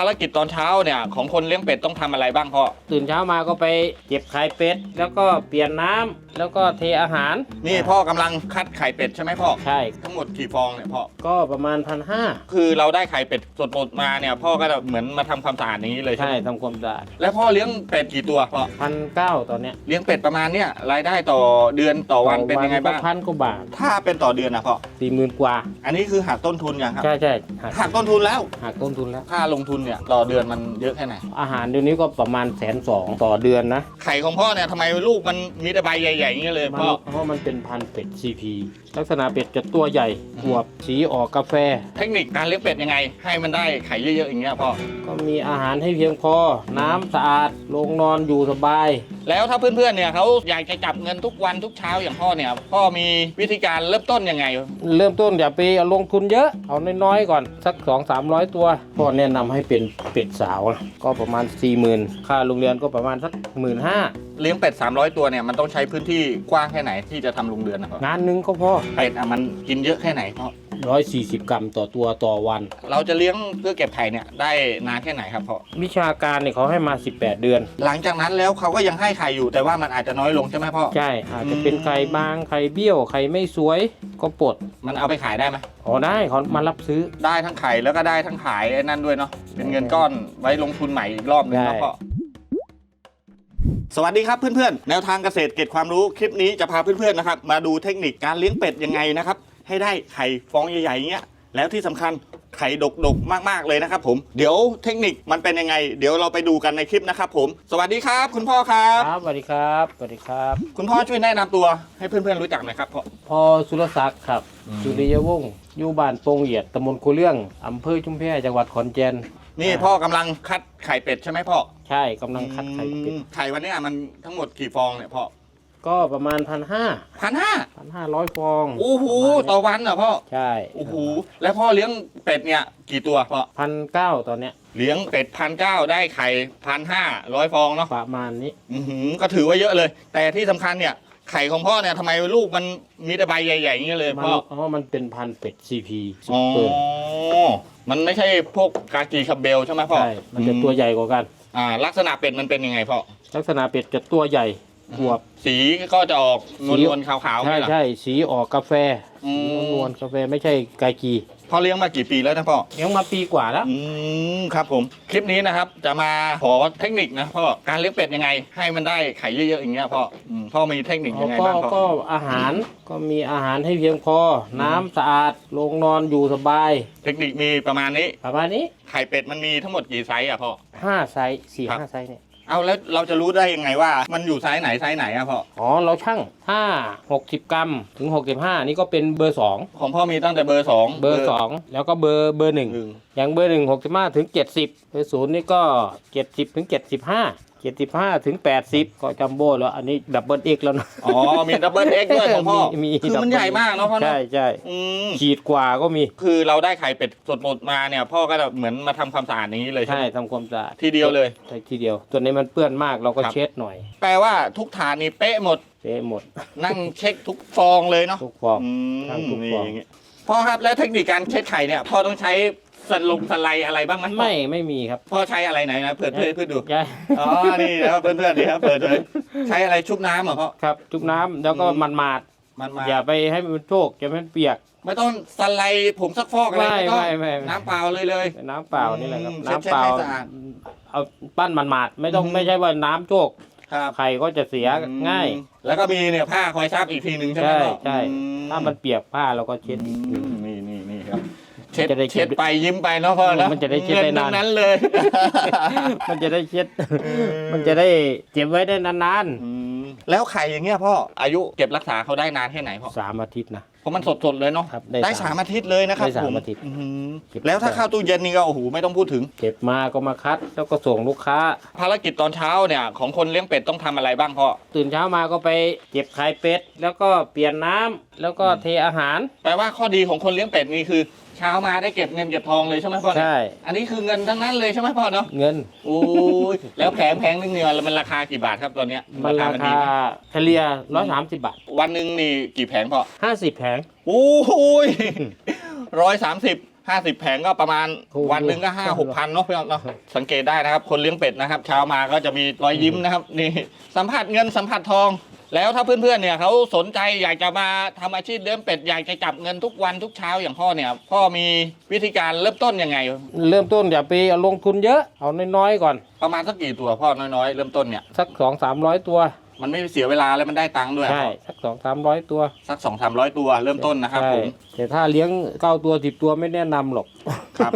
ารกิจตอนเช้าเนี่ย ของคนเลี้ยงเป็ดต้องทำอะไรบ้างพ่อ ตื่นเช้ามาก็ไปเก็บไข่เป็ด แล้วก็เปลี่ยนน้ำแล้วก็เทอาหาร นี่พ่อกำลังคัดไข่เป็ดใช่ไหมพ่อ ใช่ ทั้งหมดกี่ฟองเนี่ยพ่อ ก็ประมาณพันห้าคือเราได้ไข่เป็ดสดๆมาเนี่ยพ่อก็จะเหมือนมาทำความสะอาดอย่างนี้เลยใช่ใช่ไหมทำความสะอาดแล้วพ่อเลี้ยงเป็ดกี่ตัวพ่อ พันเก้าตอนเนี้ยเลี้ยงเป็ดประมาณเนี่ยรายได้ต่อเดือนต่อวันเป็นยังไงบ้างก็พันกว่าบาทถ้าเป็นต่อเดือนนะพ่อ สี่หมื่นกว่า อันนี้คือหักต้นทุนยังครับ ใช่ใช่หักหักต้นทุนแล้ว หักต้นทุนแล้ว ค่าลงทุนเนี่ยต่อเดือนมันเยอะแค่ไหน อาหารเดี๋ยวนี้ก็ประมาณแสนสองต่อเดือนนะ ไข่ของพ่อเนี่ยทำไมลูกมันมีแต่ใบใหญ่ๆอย่างเงี้ยเลยมันพ่อ เพราะมันเป็นพันธุ์เป็ด CP ลักษณะเป็ดจะตัวใหญ่อืมอวบสีออกกาแฟ เทคนิคการเลี้ยงเป็ดยังไง ให้มันได้ไข่เยอะๆอย่างเงี้ยพ่อ ก็มีอาหารให้เพียงพอ น้ำสะอาดโรงนอนอยู่สบาย แล้วถ้าเพื่อนๆเนี่ยเขาอยากจะจับเงินทุกวันทุกเช้าอย่างพ่อเนี่ย พ่อมีวิธีการเริ่มต้นยังไง เริ่มต้นอย่าไปเอาลงทุนเยอะ เอาน้อยๆก่อนสัก 2 3 0 0 ตัวพ่อแนะนำให้เป็นเป็ดสาวนะก็ประมาณ 40,000 ค่าโรงเรียนก็ประมาณสัก 1 5ื่น เลี้ยงเป็ด300 ตัวเนี่ยมันต้องใช้พื้นที่กว้างแค่ไหนที่จะทำโรงเรือนนะพ่องานหนึงก็พอเป็ดอะมันกินเยอะแค่ไหนพ่อ140 กรัมต่อตัวต่อวัน เราจะเลี้ยงเพื่อเก็บไข่เนี่ยได้นานแค่ไหนครับพ่อวิชาการเนี่ยเขาให้มา 18 เดือน หลังจากนั้นแล้วเขาก็ยังให้ไข่อยู่แต่ว่ามันอาจจะน้อยลงใช่ไหมพ่อ ใช่ อาจจะเป็นไข่บางไข่เบี้ยวไข่ไม่สวยก็ปลดมันเอาไปขายได้ไหมอ๋อได้เขามารับซื้อ ได้ทั้งไข่แล้วก็ได้ทั้งขายไอ้นั่นด้วยเนาะเป็นเงินก้อนไว้ลงทุนใหม่อีกรอบนึงได้แล้วก็ สวัสดีครับเพื่อนๆ แนวทางเกษตรเก็บความรู้คลิปนี้จะพาเพื่อนๆนะครับมาดูเทคนิคการเลี้ยงเป็ดยังไงนะครับให้ได้ไข่ฟองใหญ่ๆอย่างเงี้ยแล้วที่สำคัญไข่ดกๆมากๆเลยนะครับผมเดี๋ยวเทคนิคมันเป็นยังไง เดี๋ยวเราไปดูกันในคลิปนะครับผม สวัสดีครับ คุณพ่อครับครับสวัสดีครับสวัสดีครับ คุณพ่อช่วยแนะนำตัวให้เพื่อนๆรู้จักหน่อยครับพ่อพอสุรศักดิ์ครับอืมสุริยวงศ์อยู่บ้านโปงเหยียดตำบลคูเรื่องอำเภอชุมแพจังหวัดขอนแก่น นี่พ่อกำลังคัดไข่เป็ดใช่ไหมพ่อใช่กำลังคัดไข่เป็ดอืมไข่วันเนี้ยมันทั้งหมดกี่ฟองเนี่ยพ่อก็ประมาณพันห้าพันห้าพันห้าร้อยฟองโอ้โหต่อวันเหรอพ่อใช่โอ้โหแล้วพ่อเลี้ยงเป็ดเนี่ยกี่ตัวพ่อพันเก้าตอนเนี้ยเลี้ยงเป็ดพันเก้าได้ไข่พันห้าร้อยฟองเนาะประมาณนี้ อือหือก็ถือว่าเยอะเลย แต่ที่สำคัญเนี่ย ไข่ของพ่อเนี่ยทำไมลูกมันมีแต่ใบใหญ่ๆอย่างเงี้ยเลยมันพ่อเพราะว่ามันเป็นพันธุ์เป็ด CP ซุอ๋ปอเปอร์มันไม่ใช่พวกกากีคาเบลใช่ไหมพ่อใช่มันจะตัวใหญ่กว่ากัน อ่า ลักษณะเป็ดมันเป็นยังไงพ่อลักษณะเป็ดจะตัวใหญ่อวบ สีก็จะออกนสี วลๆขาวๆใช่ไหมล่ะ ใช่สีออกกาแฟอืสีมนวลกาแฟไม่ใช่ไกากี พ่อเลี้ยงมากี่ปีแล้วนะพ่อ เลี้ยงมาปีกว่าแล้ว อืมครับผม คลิปนี้นะครับจะมาขอเทคนิคนะพ่อ การเลี้ยงเป็ดยังไง ให้มันได้ไข่เยอะๆอย่างเงี้ยพ่ออืมพ่อมีเทคนิคยังไงก็บ้างพ่อก็อาหารก็มีอาหารให้เพียงพอ น้ำสะอาดโรงนอนอยู่สบาย เทคนิคมีประมาณนี้ ประมาณนี้ไข่เป็ดมันมีทั้งหมดกี่ไซส์อะพ่อ ห้าไซส์สี่ครับ ห้าไซส์เนี่ย เอาแล้วเราจะรู้ได้ยังไงว่า มันอยู่ไซส์ไหนไซส์ไหนอะพ่ออ๋อ เราช่างถ้าหกสิบกรัมถึงหกสิบห้านี่ก็เป็นเบอร์สองของพ่อมีตั้งแต่เบอร์สอง เบอร์สองแล้วก็เบอร์เบอร์หนึ่ง หนึ่งอย่างเบอร์หนึ่งหกสิบห้าถึงเจ็ดสิบเบอร์ศูนย์นี่ก็เจ็ดสิบถึงเจ็ดสิบห้าเจ็ดสิบห้าถึงแปดสิบก็จัมโบ้แล้วอันนี้ดับเบิลเอ็กแล้วนะอ๋อ มีดับเบิลเอ็กด้วยของพ่อมีมีคือมัน double ใหญ่มากเนาะพ่อเนาะใช่ใช่อืมขีดกว่าก็มี คือเราได้ไข่เป็ดสดหมดมาเนี่ยพ่อก็จะเหมือนมาทำความสะอาดอย่างนี้เลยใช่ใช่ไหมทำความสะอาดทีเดียวเลยใช่ทีเดียวตัวนี้มันเปื้อนมากเราก็ครับเช็ดหน่อย แปลว่าทุกฐานนี่เป๊ะหมดเช็ดหมด นั่งเช็คทุกฟองเลยเนาะทุกฟองอืมทั้งทุกนี่ฟองอย่างงี้ พ่อครับแล้วเทคนิคการเช็ดไข่เนี่ยพ่อต้องใช้สลงสไลด์อะไรบ้างไหมไม่ไม่มีครับ พ่อใช้อะไรไหนนะเพื่อนเพื่อนเพื่อนดูใช่อ๋อนี่นะครับเพื่อนเพื่อนนี่ครับเปิดเลยใช้อะไรชุบน้ำเหรอพ่อครับจุบน้ำแล้วก็อืมมันมาดมันมาอย่าไปให้มันโชกอย่าให้มันเปียก ไม่ต้องสไลด์ผมซักฟอกอะไรไม่ไม่ต้องไม่ไม่ไม่น้ำเปล่าเลยเลยน้ำเปล่านี่แหละครับอืมน้ำเปล่าเช็ดให้สะอาดเอาปั้นมันมาดไม่ต้องอืมไม่ใช่ว่าน้ำโชก ครับไข่ก็จะเสียง่าย แล้วก็มีเนี่ยผ้าคอยซับอีกทีหนึ่งใช่ไหมใช่พ่อใช่อืถ้ามันเปียกผ้าเราก็เช็ดอีกอืมนี่นี่นี่ครับ เช็ดจะได้เช็เช็ดดไปยิ้มไปเนาะพ่อเนาะมันจะได้เช็ดได้นานเงิทั้งนั้นเลย มันจะได้เช็ด มันจะได้เก็บไว้ได้นานอืมแล้วไข่อย่างเงี้ยพ่ออายุเก็บรักษาเขาได้นานแค่ไหนพ่อๆสามอาทิตย์นะ เพราะมันสดๆเลยเนาะครับได้ได้สาสามมอาทิตย์เลยนะครับได้สามผมอาทิตย์ อื้อหือเก็บแล้วถ้าเข้าตู้เย็นนี่ก็โอ้โหไม่ต้องพูดถึง เก็บมาก็มาคัดแล้วก็ส่งลูกค้า ภารกิจตอนเช้าเนี่ยของคนเลี้ยงเป็ดต้องทำอะไรบ้างพ่อตื่นเช้ามาก็ไปเก็บไข่เป็ด แล้วก็เปลี่ยนน้ำแล้วก็เทอาหาร แปลว่าข้อดีของคนเลี้ยงเป็ดนี่คือ เช้ามาได้เก็บเงินเก็บทองเลยใช่ไหมพ่อเนี่ยใช่ อันนี้คือเงินทั้งนั้นเลยใช่ไหมพ่อเนาะเงินโอ้ยแล้วแผงแผงนึงเนี่ยมันราคากี่บาทครับตอนเนี้ยมันราดีคาไหมเฉลี่ยร้อยสามสิบบาท วันหนึ่งนี่กี่แผงพ่อห้าสิบแผง โอ้โหร้อยสามสิบห้าสิบแผงก็ประมาณโอ้โหวันหนึ่งก็ห้าหกพันเนาะพี่น้องเนาะสังเกตได้นะครับ คนเลี้ยงเป็ดนะครับเช้ามาก็จะมีรอยยิ้มนะครับ นี่สัมผัสเงินสัมผัสทอง แล้วถ้าเพื่อนๆเนี่ยเขาสนใจอยากจะมาทำอาชีพเลี้ยงเป็ดอยากจะจับเงินทุกวันทุกเช้าอย่างพ่อเนี่ยพ่อมีวิธีการเริ่มต้นยังไง เริ่มต้นอย่าไปเอาลงทุนเยอะ เอาน้อยๆก่อน ประมาณสักกี่ตัวพ่อน้อยๆ เริ่มต้นเนี่ยสักสองสามร้อยตัว มันไม่เสียเวลาแล้วมันได้ตังค์ด้วยใช่พ่อสักสองสามร้อยตัวสักสองสามร้อยตัวเริ่มต้นนะครับใช่ผมแต่ถ้าเลี้ยงเก้าตัวสิบตัวไม่แนะนำหรอกครับ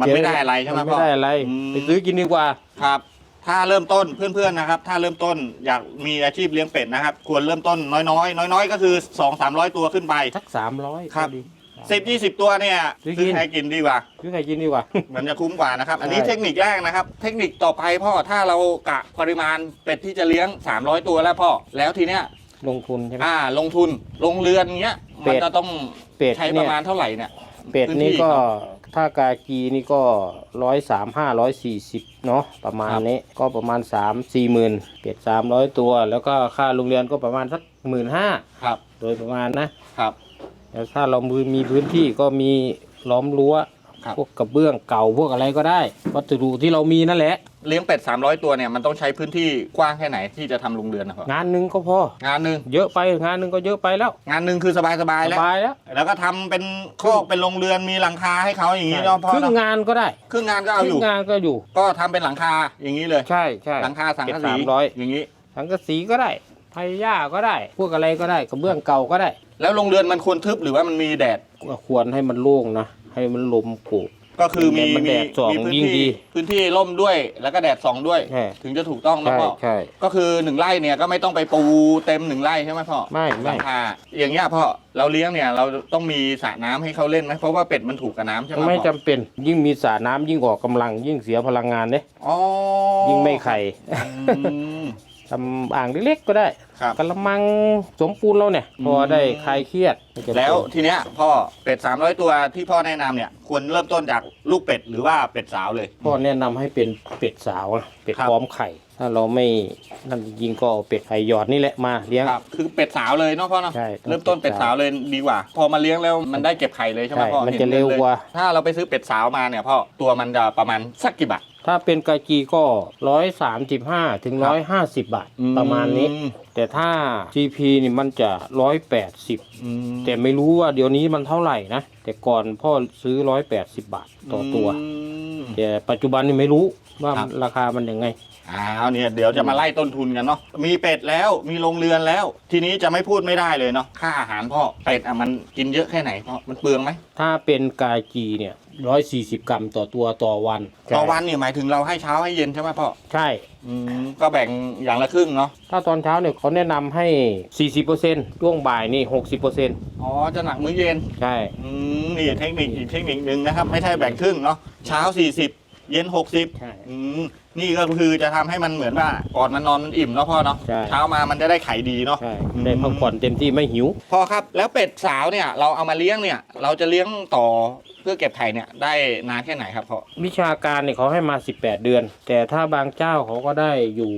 มันไม่ได้อะไรใช่ไหมนพ่อ ไม่ได้อะไรอืม ไปซื้อกินดีกว่า ครับ ถ้าเริ่มต้นเพื่อนๆนะครับ ถ้าเริ่มต้นอยากมีอาชีพเลี้ยงเป็ดนะครับ ควรเริ่มต้นน้อยๆ น้อยๆ ก็คือ 2 3 0 0 ตัวขึ้นไป สักสามร้อยครับดี10 20ตัวเนี่ยซื้อกิน ซื้อให้กินดีกว่า ซื้อใครกินดีกว่า มันจะคุ้มกว่านะครับ อันนี้ใช่ เทคนิคแรกนะครับ เทคนิคต่อไปพ่อถ้าเรากะปริมาณเป็ดที่จะเลี้ยง 300 ตัวแล้วพ่อ แล้วทีเนี้ยลงทุนใช่ไหม อ่าลงทุนลงเรือนเงี้ย เป็มันด จะต้องเป็ดใช้ปเนี่ยระมาณเท่าไหร่เนี่ยเป็ดพื้นี่ที่ก็ครับ ถ้ากากีนี่ก็ร้อยสามห้าร้อยสี่สิบเนาะประมาณครับนี้ก็ประมาณสามสี่หมื่นเป็ดสามร้อยตัว แล้วก็ค่าโรงเรียนก็ประมาณสักหมื่นห้าครับ โดยประมาณนะครับ แล้วถ้าเรามือมีพื้นที่ก็มีล้อมรั้ว ครับ พวกกระเบื้องเก่าพวกอะไรก็ได้ วัสดุที่เรามีนั่นแหละ เลี้ยงเป็ด 300 ตัวเนี่ยมันต้องใช้พื้นที่กว้างแค่ไหนที่จะทำโรงเรือนนะครับงานหนึ่งก็พอ งานหนึ่งเยอะไปงานหนึ่งก็เยอะไปแล้วงานหนึ่งคือสบายๆสแล้ว บายแล้วแล้วก็ทำเป็นคอกเป็นโรงเรือนมีหลังคาให้เขาอย่างนี้ใช่เนาะพ่อครึ่งเนาะงานก็ได้ครึ่งงานก็คเอาอรึ่ยู่ งงานก็อยู่ ก็ทำเป็นหลังคาอย่างนี้เลย ใช่ใช่ หลังคาสังกะเป็สีน300 อย่างนี้ สังกะสีก็ได้ไผ่หญ้าก็ได้ พวกอะไรก็ได้กระเบื้องเก่าก็ได้ แล้วโรงเรือนมันควรทึบหรือว่ามันมีแดดก็ควรให้มันโล่งนะ ให้มันลมโกบ ก็คือมีมันแดมีดส่องมีพื้นยิ่งดีที่พื้นที่ร่มด้วยแล้วก็แดดส่องด้วย ใช่ ถึงจะถูกต้องนะใช่พ่อใช่ ก็คือหนึ่งไร่เนี่ยก็ไม่ต้องไปปูเต็มหนึ่งไร่ใช่ไหมพ่อไม่หลัไม่งคาอย่างเงี้ยพ่อเราเลี้ยงเนี่ยเราต้องมีสระน้ำให้เขาเล่นไหมเพราะว่าเป็ดมันถูกกับน้ำใช่ไหมไม่พ่อจำเป็นยิ่งมีสระน้ำยิ่งออกกำลังยิ่งเสียพลังงานเนี่ยอ๋อยิ่งไม่ไข่ อืม ทำอ่างเล็กๆก็ได้ครับ กระมังสมปูนเราเนี่ย พอได้คลายเครียดไม่จำเป็นแล้วทีเนี้ยพ่อเป็ด 300 ตัวที่พ่อแนะนำเนี่ยควรเริ่มต้นจากลูกเป็ดหรือว่าเป็ดสาวเลยพ่อแนะนำให้เป็นเป็ดสาวนะเป็ดครับ พร้อมไข่ ถ้าเราไม่นั่นยิงก็เอาเป็ดไข่หยอดนี่แหละมาเลี้ยง ครับคือเป็ดสาวเลยเนาะพ่อเนาะใช่เริ่มต้นเป็ดสาวเลยดีกว่า พอมาเลี้ยงแล้วมันได้เก็บไข่เลยใช่ไหมใช่พ่อมันห็จะเร็วลยกว่า ถ้าเราไปซื้อเป็ดสาวมาเนี่ยพ่อตัวมันจะประมาณสักกี่บาท ถ้าเป็นกากีก็ร้อยสามสิบห้าถึงครัร้อบยห้าสิบบาทประมาณนี้อืแต่ถ้า GP นี่มันจะร้อยแปดสิบอืมแต่ไม่รู้ว่าเดี๋ยวนี้มันเท่าไหร่นะ แต่ก่อนพ่อซื้อร้อยแปดสิบบาทต่อตัว ม แต่ปัจจุบันนี่ไม่รู้ว่าครับ ราคามันยังไง อ้าวเนี่ยเดี๋ยวจะมาไล่ต้นทุนกันเนาะมีเป็ดแล้วมีโรงเรือนแล้ว ทีนี้จะไม่พูดไม่ได้เลยเนาะค่าอาหารพ่อเป็ดอะมันกินเยอะแค่ไหนพ่อมันเปลืองไหมถ้าเป็นกากีเนี่ย ร้อยสี่สิบกรัมต่อตัวต่อวันต่อวันเนี่ยหมายถึงเราให้เช้าให้เย็นใช่ไหมพ่อใช่ อืมก็แบ่งอย่างละครึ่งเนาะถ้าตอนเช้าเนี่ยเขาแนะนำให้40%ช่วงบ่ายนี่60%อ๋อจะหนักมื้อเย็น ใช่ อืมนี่เทคนิคอีกเทคนิคหนึ่งนะครับ ไม่ใช่แบ่งครึ่งเนาะเช้า 40 เย็น 60ใช่ อืม นี่ก็คือจะทำให้มันเหมือนว่าก่อนมันนอนมันอิ่มเนาะพ่อเนาะใช่ เช้ามามันจะได้ไข่ดีเนาะ ใช่ ได้พักผ่อนเต็มที่ไม่หิวพ่อครับแล้วเป็ดสาวเนี่ยเราเอามาเลี้ยงเนี่ย เราจะเลี้ยงต่อเพื่อเก็บไข่เนี่ยได้นานแค่ไหนครับพ่อวิชาการเนี่ยเขาให้มา 18 เดือน แต่ถ้าบางเจ้าเขาก็ได้อยู่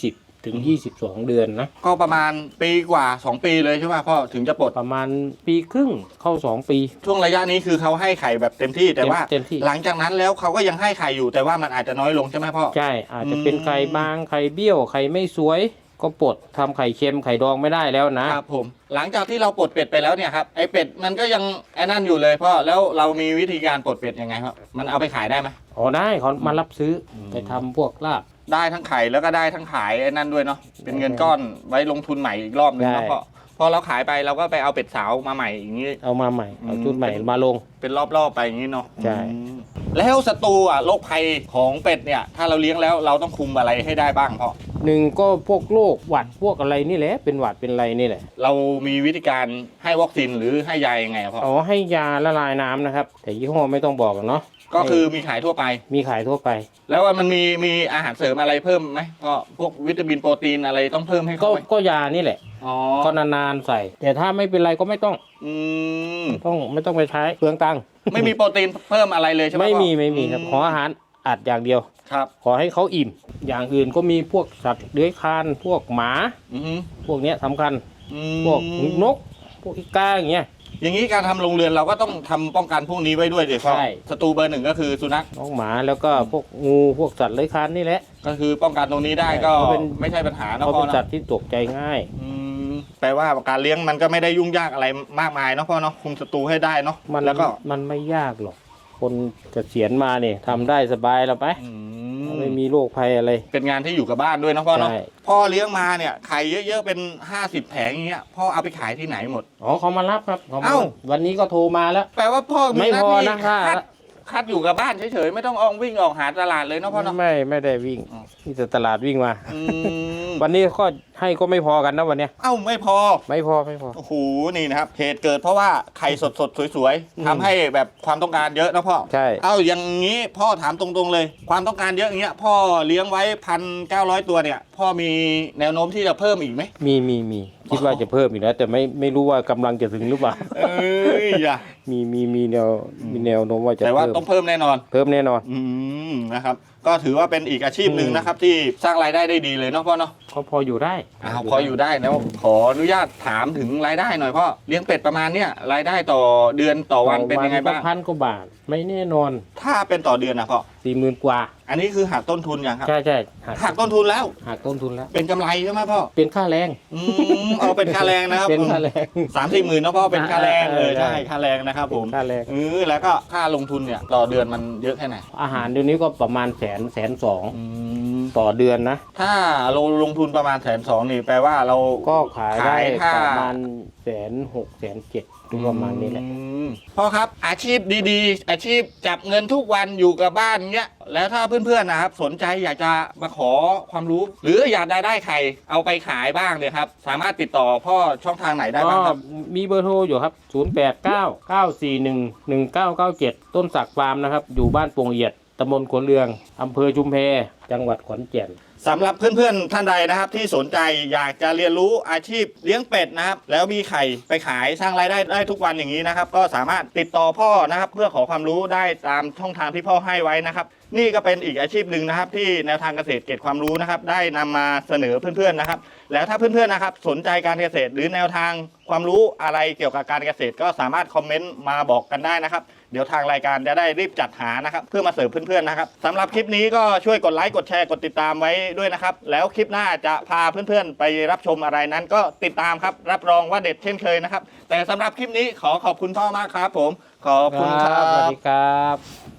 20 ถึง 22 เดือนนะ ก็ประมาณปีกว่า 2 ปีเลยใช่ไหมพ่อถึงจะปลด ประมาณปีครึ่งเข้า 2 ปี ช่วงระยะนี้คือเขาให้ไข่แบบเต็มที่แต่ว่า เต็มที่ หลังจากนั้นแล้วเขาก็ยังให้ไข่อยู่แต่ว่ามันอาจจะน้อยลงใช่ไหมพ่อ ใช่ อาจจะเป็นอืมไข่บางไข่เบี้ยวไข่ไม่สวย ก็ปลดทำไข่เค็มไข่ดองไม่ได้แล้วนะ ครับผม หลังจากที่เราปลดเป็ดไปแล้วเนี่ยครับไอเป็ดมันก็ยังไอ้นั่นอยู่เลยพ่อแล้วเรามีวิธีการปลดเป็ดยังไงครับมันเอาไปขายได้ไหม อ๋อได้เขามารับซื้ออมไปทำพวกลาบ ได้ทั้งไข่แล้วก็ได้ทั้งขายไอ้นั่นด้วยเนาะเป็นเงินก้อนไว้ลงทุนใหม่อีกรอบหนึงได้แล้วก็พอเราขายไปเราก็ไปเอาเป็ดสาวมาใหม่อย่างนี้เอามาใหม่เอาอืมชุดใหม่มาลง เป็นรอบๆไปอย่างนี้เนาะใช่อืมแล้วศัตรูอะโรคภัยของเป็ดเนี่ย ถ้าเราเลี้ยงแล้วเราต้องคุมอะไรให้ได้บ้างพ่อหนึ่งก็พวกโรคหวัดพวกอะไรนี่แหละ เป็นหวัดเป็นอะไรนี่แหละ เรามีวิธีการให้วัคซีนหรือให้ยายังไงอะพ่ออ๋อให้ยาละลายน้ำนะครับ แต่ยี่ห้อไม่ต้องบอกหรอกเนาะ ก็คือมีขายทั่วไป มีขายทั่วไป แล้วมันมีมีอาหารเสริมอะไรเพิ่มไหมก็พวกวิตามินโปรตีนอะไรต้องเพิ่มให้ก็เขาไหมก็ยานี่แหละ อ๋อก็นานๆใส่ แต่ถ้าไม่เป็นไรก็ไม่ต้องอืมต้องไม่ต้องไปใช้เปลืองตังค์ไม่มีโปรตีนเพิ่มอะไรเลยใช่ไหมไม่มีพ่อไม่มีครับขออาหารอัดอย่างเดียว ครับขอให้เขาอิ่ม อย่างอื่นก็มีพวกสัตว์เลื้อยคลานพวกหมา อือฮึพวกเนี้ยสำคัญ อืมพวกนก พวกอีกาอย่างเงี้ย อย่างนี้การทำโรงเรือนเราก็ต้องทำป้องกันพวกนี้ไว้ด้วยเดี๋ยวพ่อใช่ ศัตรูเบอร์หนึ่งก็คือสุนัขน้องหมาแล้วก็พวกงูพวกสัตว์เลื้อยคลานนี่แหละ ก็คือป้องกันตรงนี้ได้ก็เขาเป็น ไม่ใช่ปัญหานะเขาพ่อเป็นสัตนะว์ที่ตกใจง่าย อืมแปลว่าการเลี้ยงมันก็ไม่ได้ยุ่งยากอะไรมากมายเนาะพ่อเนาะคุมศัตรูให้ได้เนาะมันแล้วก็มันไม่ยากหรอก คนเกษียณมาเนี่ยทำได้สบายแล้วไปอื ไม่มีโรคภัยอะไร เป็นงานที่อยู่กับบ้านด้วยเนาะพ่อเนาะใช่ พ่อเลี้ยงมาเนี่ยไข่เยอะๆเป็น 50 แผงอย่างเงี้ยพ่อเอาไปขายที่ไหนหมด อ๋อเขามารับครับเขามาเอ้า รับวันนี้ก็โทรมาแล้ว แปลว่าพ่อมีไม่หน้าพอที่นะค่าคัดคัดอยู่กับบ้านเฉยๆไม่ต้องออกวิ่งออกหาตลาดเลยเนาะพ่อเนาะ ไม่ไม่ได้วิ่งอ๋อ มีแต่ตลาดวิ่งมา อืมวันนี้ก็ให้ก็ไม่พอกันนะวันเนี้ยเอ้าไม่พอ ไม่พอไม่พอ โอ้โห นี่นะครับ เหตุเกิดเพราะว่าไข่สดๆสวยอืมๆทำให้แบบความต้องการเยอะนะพ่อใช่ เอาอย่างนี้พ่อถามตรงๆเลย ความต้องการเยอะอย่างเงี้ย พ่อเลี้ยงไว้พันเก้าร้อยตัวเนี่ย พ่อมีแนวโน้มที่จะเพิ่มอีกไหมมีมีมีคิดว่าจะเพิ่มอีกแล้ว แต่ไม่ไม่รู้ว่ากำลังจะถึงหรือเปล่า เอ้ยอย่ามีมีมีแนวมีแนวโน้มว่าจะแต่ว่าเพิ่มต้องเพิ่มแน่นอน เพิ่มแน่นอน อืมนะครับ ก็ถือว่าเป็นอีกอาชีพหนึ่งอืมนะครับ ที่สร้างรายได้ได้ดีเลยเนาะพ่อเนาะก็พออยู่ได้อ้าวพออยู่ได้นะขออนุญาตถามถึงรายได้หน่อยพ่อเลี้ยงเป็ดประมาณเนี้ยรายได้ต่อเดือนต่อวันเป็นยังไงบ้างพันกว่าบาทไม่แน่นอน ถ้าเป็นต่อเดือนนะพ่อ สี่หมื่นกว่าอันนี้คือหักต้นทุนยังครับ ใช่ใช่หักหักต้นทุนแล้ว หักต้นทุนแล้ว เป็นกำไรใช่ไหมพ่อ เป็นค่าแรงอืมเอาเป็นค่าแรงนะครับเป็นค่าแรงสามสี่หมื่นนะพ่อเป็นค่าแรงเออใช่ใช่ค่าแรงนะครับผมค่าแรงเออแล้วก็ค่าลงทุนเนี่ยต่อเดือนมันเยอะแค่ไหน อาหารเดี๋ยวนี้ก็ประมาณแสนแสนสองอืมต่อเดือนนะ ถ้าเราลงทุนประมาณแสนสองนี่แปลว่าเราก็ขายได้ขายถ้าประมาณแสนหกแสนเจ็ด ประมาณนี้แหละอืมพ่อครับอาชีพดีๆ อาชีพจับเงินทุกวันอยู่กับบ้านเงี้ยแล้วถ้าเพื่อนๆนะครับ สนใจอยากจะมาขอความรู้ หรืออยากได้ได้ไข่เอาไปขายบ้างเนี่ยครับ สามารถติดต่อพ่อช่องทางไหนได้ก็บ้างครับ มีเบอร์โทรอยู่ครับ 0 8 9 9 4 1 1 9 9 7 ต้นสักฟาร์มนะครับ อยู่บ้านโป่งเอียดตำบลขวนเรืองอำเภอชุมแพ จังหวัดขอนแก่น สำหรับเพื่อนๆท่านใดนะครับ ที่สนใจอยากจะเรียนรู้อาชีพเลี้ยงเป็ดนะครับ แล้วมีไข่ไปขายสร้างรายได้ได้ทุกวันอย่างนี้นะครับ ก็สามารถติดต่อพ่อนะครับ เพื่อขอความรู้ได้ตามช่องทางที่พ่อให้ไว้นะครับ นี่ก็เป็นอีกอาชีพหนึ่งนะครับ ที่แนวทางเกษตรเกร็ดความรู้นะครับ ได้นำมาเสนอเพื่อนๆนะครับ แล้วถ้าเพื่อนๆนะครับ สนใจการเกษตรหรือแนวทางความรู้อะไรเกี่ยวกับการเกษตร ก็สามารถคอมเมนต์มาบอกกันได้นะครับ เดี๋ยวทางรายการจะได้รีบจัดหานะครับ เพื่อมาเสิร์ฟเพื่อนๆนะครับสำหรับคลิปนี้ก็ช่วยกดไลค์กดแชร์กดติดตามไว้ด้วยนะครับ แล้วคลิปหน้าจะพาเพื่อนๆ ไปรับชมอะไรนั้นก็ติดตามครับ รับรองว่าเด็ดเช่นเคยนะครับ แต่สำหรับคลิปนี้ขอขอบคุณพ่อมากครับผม ขอบคุณครัสวัสบ ดีครับ